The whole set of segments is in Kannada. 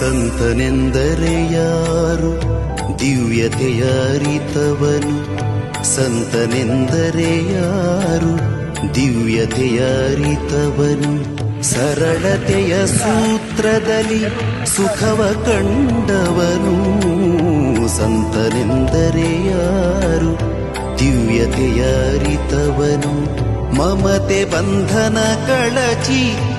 ಸಂತನೆಂದರೆ ಯಾರು? ದಿವ್ಯತೆಯ ಅರಿತವನು. ಸಂತನೆಂದರೆ ಯಾರು? ದಿವ್ಯತೆಯ ಸರಳತೆಯ ಸೂತ್ರದಲ್ಲಿ ಸುಖವ ಕಂಡವನು. ಸಂತನೆಂದರೆ ಯಾರು? ದಿವ್ಯತೆಯ ಅರಿತವನು. ಮಮತೆ ಬಂಧನ ಕಳಚಿ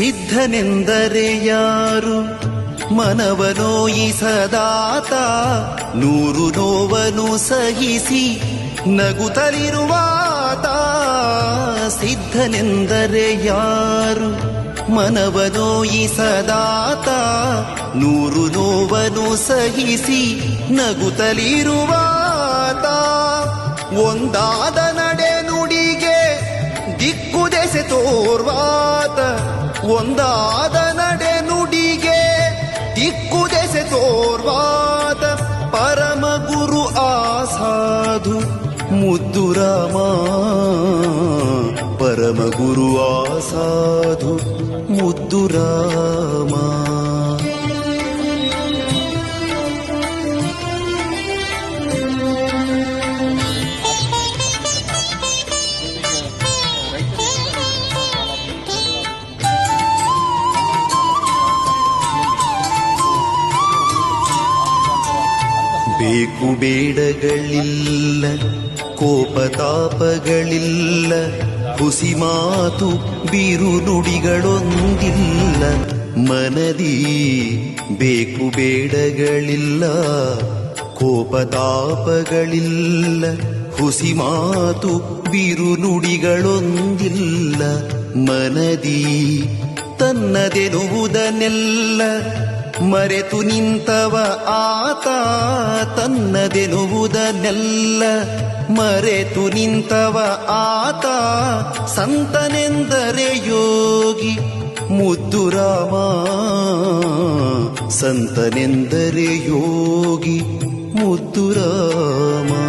ಸಿದ್ಧನೆಂದರೆ ಯಾರು? ಮನವನೋಯಿಸದಾತ ನೂರು ನೋವನು ಸಹಿಸಿ ನಗುತ್ತಲಿರುವಾತ. ಸಿದ್ಧನೆಂದರೆ ಯಾರು? ಮನವನೋಯಿಸದಾತ ನೂರು ನೋವನು ಸಹಿಸಿ ನಗುತ್ತಲಿರುವಾತ. ಒಂದಾದ ಒಂದಾದ ನಡೆ ನುಡಿಗೆ ದಿಕ್ಕು ದೆಸೆ ತೋರ್ವಾದ ಪರಮ ಗುರು ಆಸಾಧು ಮುದ್ದು ರಾಮ. ಪರಮ ಗುರು ಆಸಾಧು ಮುದ್ದು ಬೇಕು ಬೇಡಗಳಿಲ್ಲ, ಕೋಪತಾಪಗಳಿಲ್ಲ ಹುಸಿ ಮಾತು ಬಿರು ನುಡಿಗಳೊಂದಿಲ್ಲ ಮನದಿ ಬೇಕು ಬೇಡಗಳಿಲ್ಲ, ಕೋಪತಾಪಗಳಿಲ್ಲ ಹುಸಿ ಮಾತು ಬಿರು ನುಡಿಗಳೊಂದಿಲ್ಲ ಮನದಿ ತನ್ನದೆನುವುದನ್ನೆಲ್ಲ ಮರೆತು ನಿಂತವ ಆತ ತನ್ನದೆನುವುದನ್ನೆಲ್ಲ ಮರೆತು ನಿಂತವ ಆತ ಸಂತನೆಂದರೆ ಯೋಗಿ ಮುದ್ದು ರಾಮ. ಸಂತನೆಂದರೆ ಯೋಗಿ ಮುದ್ದು ರಾಮ.